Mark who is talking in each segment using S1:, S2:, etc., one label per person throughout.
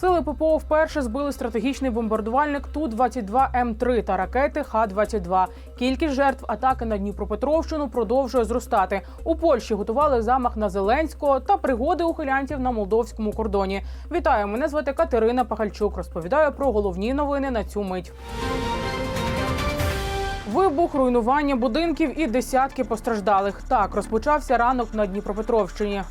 S1: Сили ППО вперше збили стратегічний бомбардувальник Ту-22М3 та ракети Х-22. Кількість жертв атаки на Дніпропетровщину продовжує зростати. У Польщі готували замах на Зеленського та пригоди ухилянтів на молдовському кордоні. Вітаю! Мене звати Катерина Пахальчук. Розповідаю про головні новини на цю мить. Вибух, руйнування будинків і десятки постраждалих. Так розпочався ранок на Дніпропетровщині.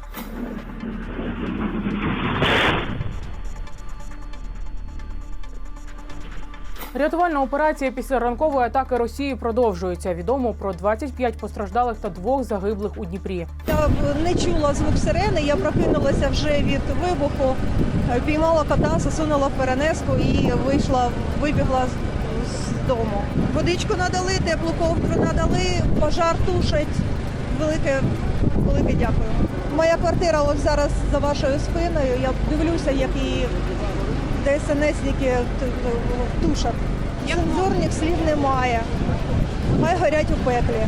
S1: Рятувальна операція після ранкової атаки Росії продовжується. Відомо про 25 постраждалих та двох загиблих у Дніпрі.
S2: Я не чула звук сирени, я прокинулася вже від вибуху, піймала кота, засунула перенеску і вийшла, вибігла з, дому. Водичку надали, теплу ковдру надали, пожар тушать. Велике, велике дякую. Моя квартира ось зараз за вашою спиною. Я дивлюся, як її ДСНСники т- т- тушать. Цензурних слів немає. Хай горять у пеклі.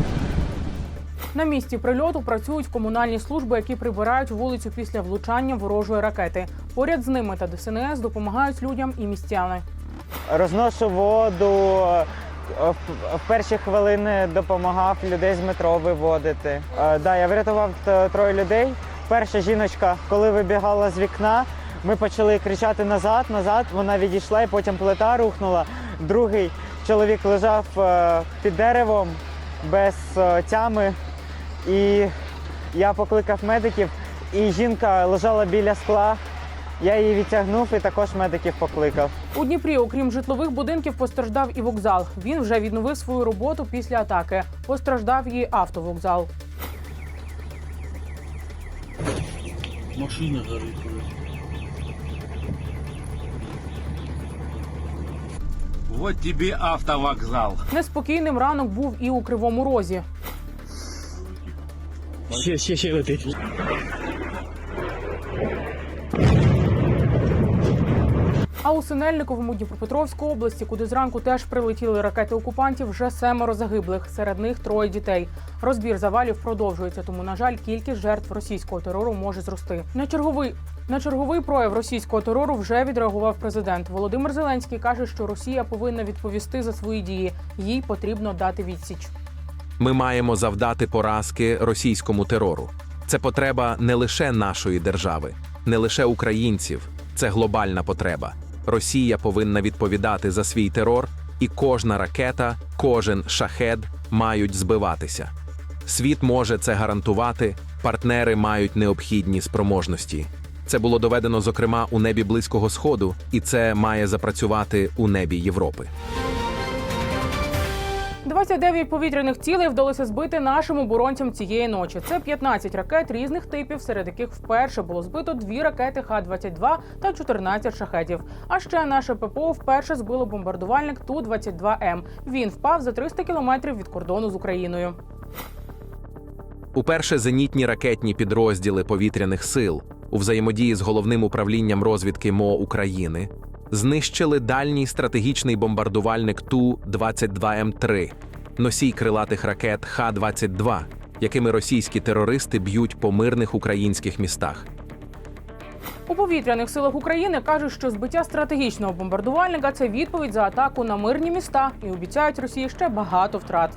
S1: На місці прильоту працюють комунальні служби, які прибирають вулицю після влучання ворожої ракети. Поряд з ними та ДСНС допомагають людям і містяни.
S3: Розношу воду. е, В в перші хвилини допомагав людей з метро виводити. Е, Да, я врятував троє людей. Перша жіночка, коли вибігала з вікна, ми почали кричати назад, назад. Вона відійшла і потім плита рухнула. Другий чоловік лежав е, під деревом без е, тями. І я покликав медиків, і жінка лежала біля скла. Я її відтягнув і також медиків покликав.
S1: У Дніпрі, окрім житлових будинків, постраждав і вокзал. Він вже відновив свою роботу після атаки. Постраждав і автовокзал.
S4: Машина горить. Вот тебе автовокзал.
S1: Неспокійним ранок був і у Кривому Розі.
S5: Ще, ще, ще летить.
S1: А у Синельниковому Дніпропетровській області, куди зранку теж прилетіли ракети окупантів, вже семеро загиблих. Серед них троє дітей. Розбір завалів продовжується, тому на жаль, кількість жертв російського терору може зрости. На черговий на черговий прояв російського терору вже відреагував президент. Володимир Зеленський каже, що Росія повинна відповісти за свої дії. Їй потрібно дати відсіч.
S6: Ми маємо завдати поразки російському терору. Це потреба не лише нашої держави, не лише українців. Це глобальна потреба. Росія повинна відповідати за свій терор, і кожна ракета, кожен шахед мають збиватися. Світ може це гарантувати, партнери мають необхідні спроможності. Це було доведено, зокрема, у небі Близького Сходу, і це має запрацювати у небі Європи.
S1: 29 повітряних цілей вдалося збити нашим оборонцям цієї ночі. Це 15 ракет різних типів, серед яких вперше було збито дві ракети Х-22 та 14 шахедів. А ще наше ППО вперше збило бомбардувальник Ту-22М. Він впав за 300 кілометрів від кордону з Україною.
S6: Уперше зенітні ракетні підрозділи повітряних сил у взаємодії з головним управлінням розвідки МО України знищили дальній стратегічний бомбардувальник Ту-22М3, носій крилатих ракет Х-22, якими російські терористи б'ють по мирних українських містах.
S1: У повітряних силах України кажуть, що збиття стратегічного бомбардувальника це відповідь за атаку на мирні міста і обіцяють Росії ще багато втрат.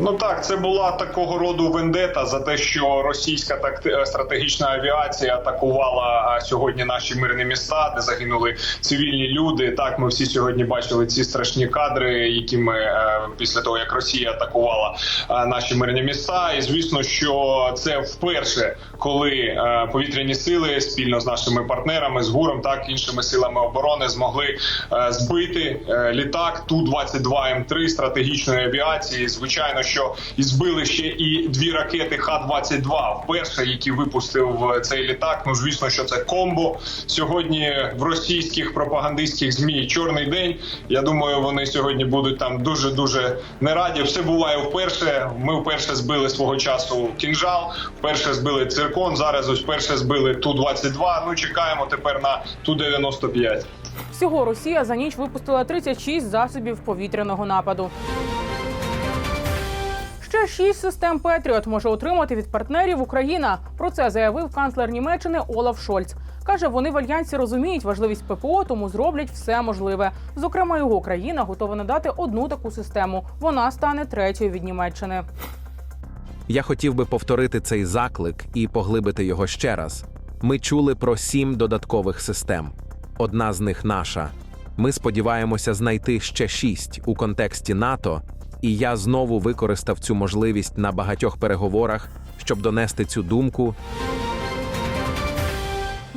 S7: Ну так, це була такого роду вендета за те, що російська такти- стратегічна авіація атакувала сьогодні наші мирні міста, де загинули цивільні люди. Так, ми всі сьогодні бачили ці страшні кадри, які ми е, після того як Росія атакувала е, наші мирні міста. І звісно, що це вперше, коли е, повітряні сили спільно з нашими партнерами, з ГУРом, так іншими силами оборони змогли е, збити е, літак Ту 22 М3 стратегічної авіації. Звичайно, що і збили ще і дві ракети Х-22, вперше, які випустив е, цей літак. Ну звісно, що це комбо сьогодні в російських пропагандистських змі чорний день. Я думаю, вони сьогодні будуть там дуже дуже не раді. Все буває вперше. Ми вперше збили свого часу кінжал, вперше збили циркон. Зараз ось вперше збили ту 22 Ну чекаємо тепер на ту 95
S1: Всього Росія за ніч випустила 36 засобів повітряного нападу. Ще шість систем Петріот може отримати від партнерів Україна. Про це заявив канцлер Німеччини Олаф Шольц. Каже, вони в альянсі розуміють важливість ППО, тому зроблять все можливе. Зокрема, його країна готова надати одну таку систему. Вона стане третьою від Німеччини.
S6: Я хотів би повторити цей заклик і поглибити його ще раз. Ми чули про сім додаткових систем. Одна з них наша. Ми сподіваємося знайти ще шість у контексті НАТО, і я знову використав цю можливість на багатьох переговорах, щоб донести цю думку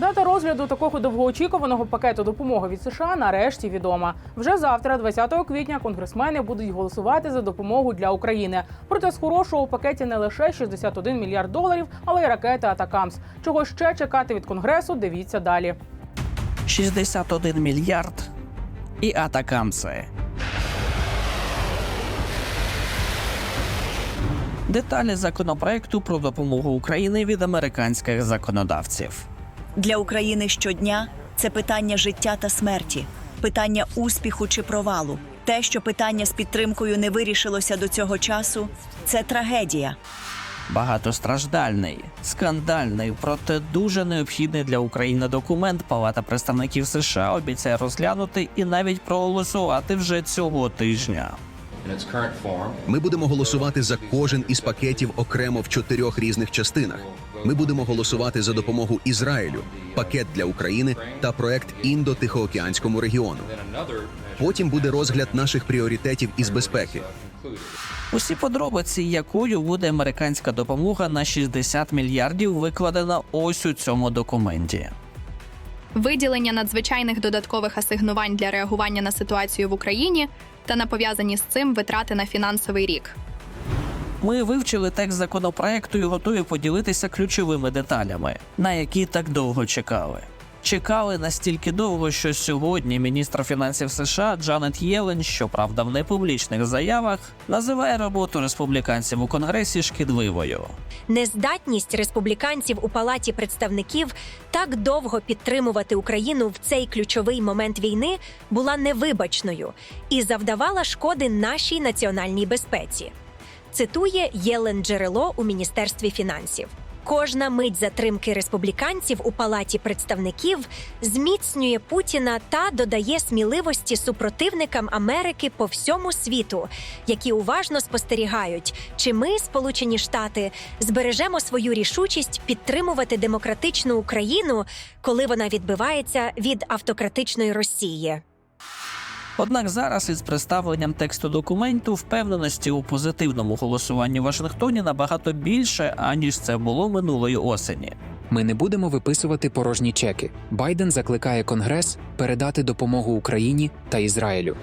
S1: Дата розгляду такого довгоочікуваного пакету допомоги від США нарешті відома. Вже завтра, 20 квітня, конгресмени будуть голосувати за допомогу для України. Проте з хорошого у пакеті не лише 61 мільярд доларів, але й ракети Атакамс. Чого ще чекати від конгресу? Дивіться далі.
S5: 61 мільярд і атакамси. Деталі законопроекту про допомогу Україні від американських законодавців.
S8: Для України щодня це питання життя та смерті, питання успіху чи провалу. Те, що питання з підтримкою не вирішилося до цього часу, це трагедія.
S5: Багатостраждальний, скандальний, проте дуже необхідний для України документ Палата представників США обіцяє розглянути і навіть проголосувати вже цього тижня.
S9: Ми будемо голосувати за кожен із пакетів окремо в чотирьох різних частинах. Ми будемо голосувати за допомогу Ізраїлю, пакет для України та проект індо-тихоокеанському регіону. Потім буде розгляд наших пріоритетів із безпеки.
S5: Усі подробиці, якою буде американська допомога на 60 мільярдів, викладена ось у цьому документі.
S10: виділення надзвичайних додаткових асигнувань для реагування на ситуацію в Україні та на пов'язані з цим витрати на фінансовий рік.
S5: Ми вивчили текст законопроекту і готові поділитися ключовими деталями, на які так довго чекали. Чекали настільки довго, що сьогодні міністр фінансів США Джанет Єлен, щоправда, в непублічних заявах, називає роботу республіканців у конгресі шкідливою.
S11: Нездатність республіканців у палаті представників так довго підтримувати Україну в цей ключовий момент війни була невибачною і завдавала шкоди нашій національній безпеці. Цитує Єлен Джерело у міністерстві фінансів. Кожна мить затримки республіканців у палаті представників зміцнює Путіна та додає сміливості супротивникам Америки по всьому світу, які уважно спостерігають, чи ми, Сполучені Штати, збережемо свою рішучість підтримувати демократичну Україну, коли вона відбивається від автократичної Росії.
S5: Однак зараз із представленням тексту документу впевненості у позитивному голосуванні в Вашингтоні набагато більше, аніж це було минулої осені.
S12: Ми не будемо виписувати порожні чеки. Байден закликає Конгрес передати допомогу Україні та Ізраїлю.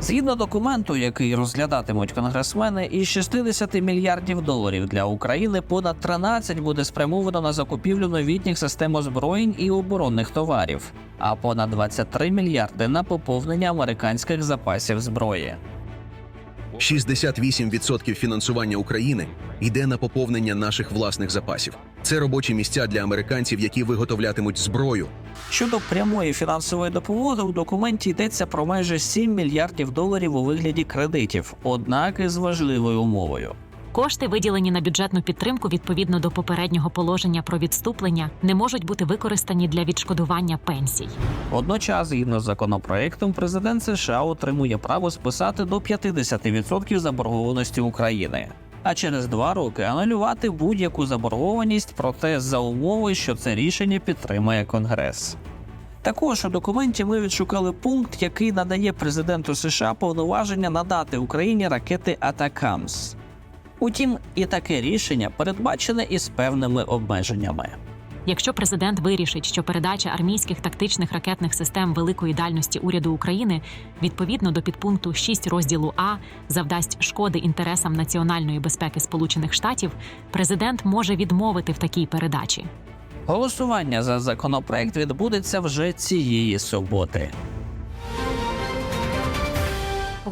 S5: Згідно документу, який розглядатимуть конгресмени, із 60 мільярдів доларів для України понад 13 буде спрямовано на закупівлю новітніх систем озброєнь і оборонних товарів, а понад 23 мільярди на поповнення американських запасів зброї.
S9: 68% фінансування України йде на поповнення наших власних запасів. Це робочі місця для американців, які виготовлятимуть зброю.
S5: Щодо прямої фінансової допомоги, у документі йдеться про майже 7 мільярдів доларів у вигляді кредитів, однак із важливою умовою.
S13: Кошти, виділені на бюджетну підтримку відповідно до попереднього положення про відступлення, не можуть бути використані для відшкодування пенсій.
S5: Водночас, згідно з законопроектом, президент США отримує право списати до 50% заборгованості України, а через два роки анулювати будь-яку заборгованість, проте за умови, що це рішення підтримає Конгрес. Також у документі ми відшукали пункт, який надає президенту США повноваження надати Україні ракети Атакамс. Утім, і таке рішення передбачене із певними обмеженнями.
S13: Якщо президент вирішить, що передача армійських тактичних ракетних систем великої дальності уряду України відповідно до підпункту 6 розділу А завдасть шкоди інтересам національної безпеки Сполучених Штатів, президент може відмовити в такій передачі.
S5: Голосування за законопроект відбудеться вже цієї суботи.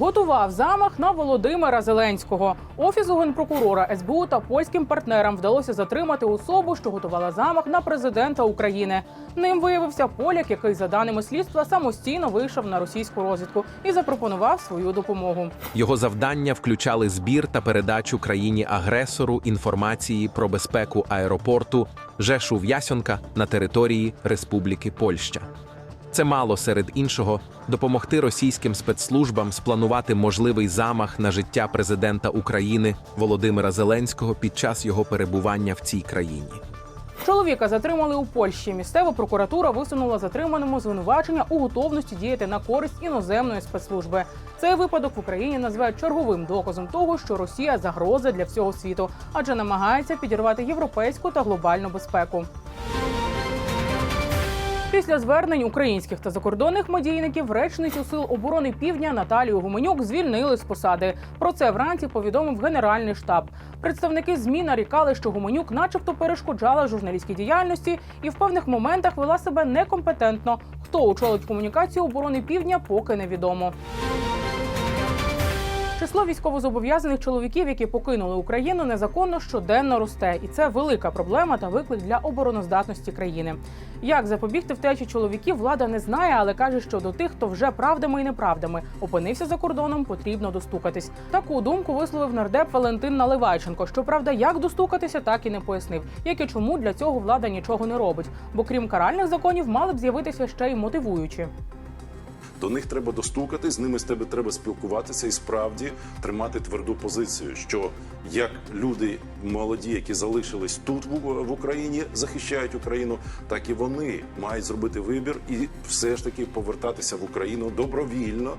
S1: Готував замах на Володимира Зеленського. Офісу генпрокурора СБУ та польським партнерам вдалося затримати особу, що готувала замах на президента України. Ним виявився поляк, який, за даними слідства, самостійно вийшов на російську розвідку і запропонував свою допомогу.
S6: Його завдання включали збір та передачу країні-агресору інформації про безпеку аеропорту Жешу В'ясьонка на території Республіки Польща. Це мало серед іншого допомогти російським спецслужбам спланувати можливий замах на життя президента України Володимира Зеленського під час його перебування в цій країні.
S1: Чоловіка затримали у Польщі. Місцева прокуратура висунула затриманому звинувачення у готовності діяти на користь іноземної спецслужби. Цей випадок в Україні називають черговим доказом того, що Росія загроза для всього світу, адже намагається підірвати європейську та глобальну безпеку. Після звернень українських та закордонних медійників речницю сил оборони Півдня Наталію Гуменюк звільнили з посади. Про це вранці повідомив Генеральний штаб. Представники змі нарікали, що Гуменюк, начебто, перешкоджала журналістській діяльності і в певних моментах вела себе некомпетентно. Хто очолить комунікацію оборони Півдня, поки невідомо. Число військовозобов'язаних чоловіків, які покинули Україну, незаконно щоденно росте, і це велика проблема та виклик для обороноздатності країни. Як запобігти втечі чоловіків, влада не знає, але каже, що до тих, хто вже правдами і неправдами опинився за кордоном, потрібно достукатись. Таку думку висловив нардеп Валентин Наливайченко. Щоправда, як достукатися, так і не пояснив. Як і чому для цього влада нічого не робить. Бо крім каральних законів, мали б з'явитися ще й мотивуючі.
S14: До них треба достукати, з ними з тебе треба спілкуватися і справді тримати тверду позицію, що як люди молоді, які залишились тут в, Україні, захищають Україну, так і вони мають зробити вибір і все ж таки повертатися в Україну добровільно.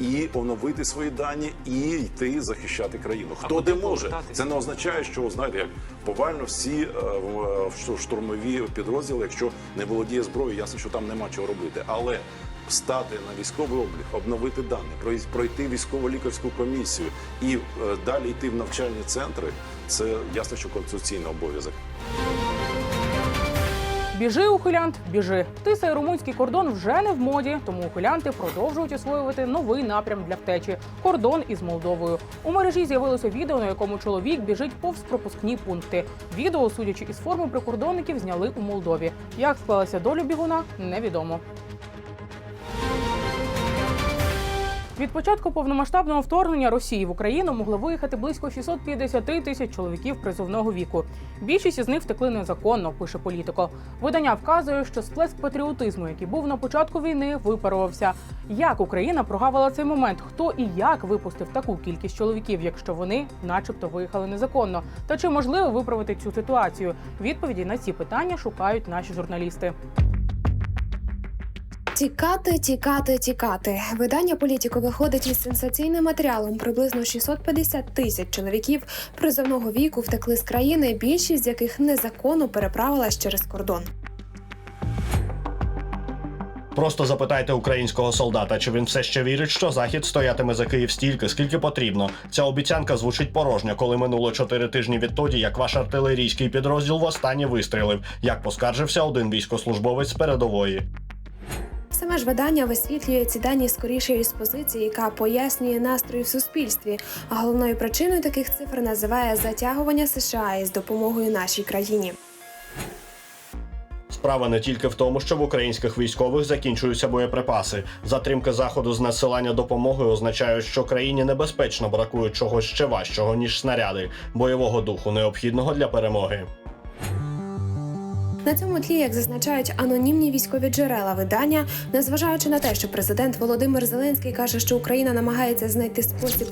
S14: І оновити свої дані, і йти захищати країну. Хто де може, це не означає, що знаєте, як повально всі е, в- в штурмові підрозділи, якщо не володіє зброєю, ясно, що там нема чого робити. Але стати на військовий облік, обновити дані, пройти військово-лікарську комісію і е, далі йти в навчальні центри. Це ясно, що конституційний обов'язок.
S1: Біжи, ухилянт, біжи. Тиса і румунський кордон вже не в моді, тому ухилянти продовжують освоювати новий напрям для втечі кордон із Молдовою. У мережі з'явилося відео, на якому чоловік біжить повз пропускні пункти. Відео, судячи із форми прикордонників, зняли у Молдові. Як склалася доля бігуна, невідомо. Від початку повномасштабного вторгнення Росії в Україну могло виїхати близько 650 тисяч чоловіків призовного віку. Більшість із них втекли незаконно, пише політико. Видання вказує, що сплеск патріотизму, який був на початку війни, випарувався. Як Україна прогавила цей момент? Хто і як випустив таку кількість чоловіків, якщо вони, начебто, виїхали незаконно? Та чи можливо виправити цю ситуацію? Відповіді на ці питання шукають наші журналісти.
S15: Тікати, тікати, тікати. Видання політико виходить із сенсаційним матеріалом. Приблизно 650 тисяч чоловіків призовного віку втекли з країни, більшість з яких незаконно переправилась через кордон.
S16: Просто запитайте українського солдата, чи він все ще вірить, що захід стоятиме за Київ стільки, скільки потрібно. Ця обіцянка звучить порожньо, коли минуло чотири тижні відтоді, як ваш артилерійський підрозділ востаннє вистрілив, як поскаржився один військослужбовець з передової.
S15: Саме ж видання висвітлює ці дані скоріше із позиції, яка пояснює настрої в суспільстві. А головною причиною таких цифр називає затягування США із допомогою нашій країні.
S16: Справа не тільки в тому, що в українських військових закінчуються боєприпаси. Затримки заходу з надсилання допомоги означають, що країні небезпечно бракує чогось ще важчого ніж снаряди, бойового духу, необхідного для перемоги.
S15: На цьому тлі, як зазначають анонімні військові джерела видання, незважаючи на те, що президент Володимир Зеленський каже, що Україна намагається знайти спосіб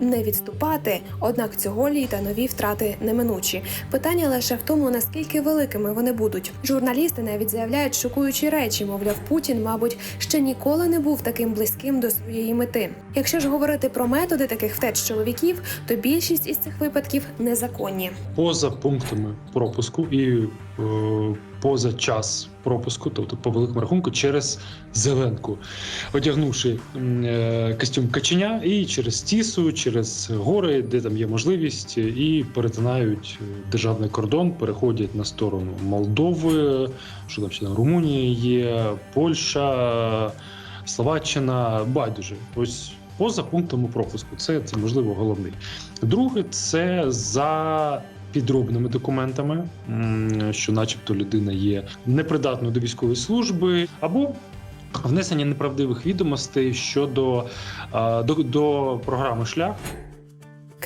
S15: не відступати, однак цього літа нові втрати неминучі. Питання лише в тому, наскільки великими вони будуть. Журналісти навіть заявляють шокуючі речі, мовляв, Путін, мабуть, ще ніколи не був таким близьким до своєї мети. Якщо ж говорити про методи таких втеч чоловіків, то більшість із цих випадків незаконні.
S17: поза пунктами пропуску і поза час пропуску, тобто по великому рахунку, через зеленку, одягнувши е, костюм каченя і через тісу, через гори, де там є можливість, і перетинають е, державний кордон, переходять на сторону Молдови, що там ще там Румунія є, Польща, Словаччина, байдуже. Ось поза пунктами пропуску. Це, це можливо головний. Друге, це за. Підробними документами, що, начебто, людина є непридатною до військової служби, або внесення неправдивих відомостей щодо до, до програми шлях.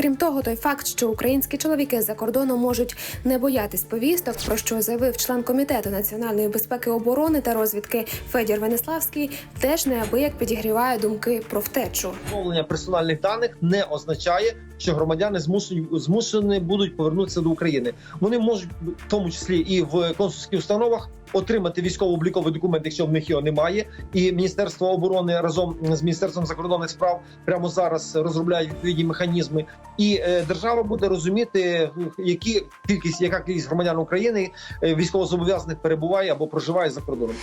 S15: Крім того, той факт, що українські чоловіки за кордоном можуть не боятись повісток, про що заявив член комітету національної безпеки оборони та розвідки Федір Венеславський, теж неабияк підігріває думки про втечу.
S18: Встановлення персональних даних не означає, що громадяни змушені змушені будуть повернутися до України. Вони можуть в тому числі і в консульських установах отримати військово-обліковий документ, якщо в них його немає. І Міністерство оборони разом з міністерством закордонних справ прямо зараз розробляють відповідні механізми. І е, держава буде розуміти, які кількість, яка кількість громадян України е, військовозобов'язаних перебуває або проживає за кордоном.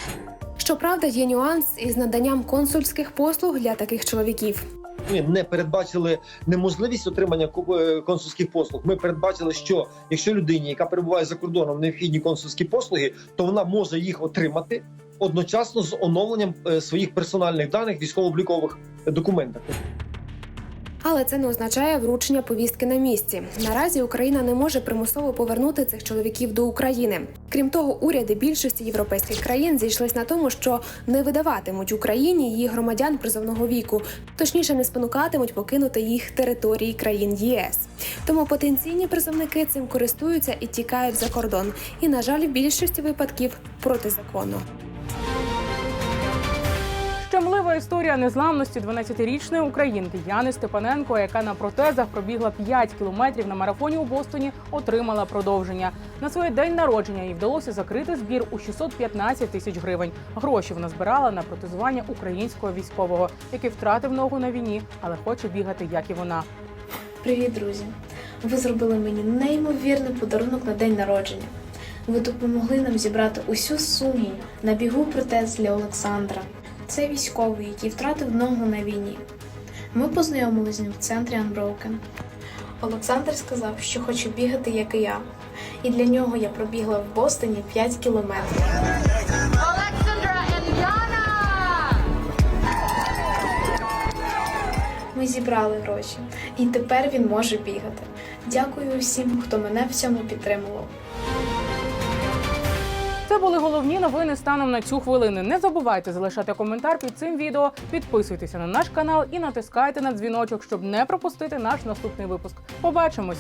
S15: Щоправда, є нюанс із наданням консульських послуг для таких чоловіків.
S18: Ми не передбачили неможливість отримання е, консульських послуг. Ми передбачили, що якщо людині, яка перебуває за кордоном, необхідні консульські послуги, то вона може їх отримати одночасно з оновленням е, своїх персональних даних військово-облікових документах.
S15: Але це не означає вручення повістки на місці. Наразі Україна не може примусово повернути цих чоловіків до України. Крім того, уряди більшості європейських країн зійшлись на тому, що не видаватимуть Україні її громадян призовного віку, точніше не спонукатимуть покинути їх території країн ЄС. Тому потенційні призовники цим користуються і тікають за кордон. І, на жаль, в більшості випадків протизаконно.
S1: Історія незламності 12-річної українки Яни Степаненко, яка на протезах пробігла 5 кілометрів на марафоні у Бостоні, отримала продовження. На своє день народження їй вдалося закрити збір у 615 тисяч гривень. Гроші вона збирала на протезування українського військового, який втратив ногу на війні, але хоче бігати, як і вона.
S19: Привіт, друзі! Ви зробили мені неймовірний подарунок на день народження. Ви допомогли нам зібрати усю суму на бігу протез для Олександра. Це військовий, який втратив ногу на війні. Ми познайомилися з ним в центрі Unbroken. Олександр сказав, що хоче бігати, як і я. І для нього я пробігла в Бостоні 5 кілометрів. Ми зібрали гроші, і тепер він може бігати. Дякую всім, хто мене в цьому підтримував.
S1: Це були головні новини станом на цю хвилину. Не забувайте залишати коментар під цим відео, підписуйтеся на наш канал і натискайте на дзвіночок, щоб не пропустити наш наступний випуск. Побачимось!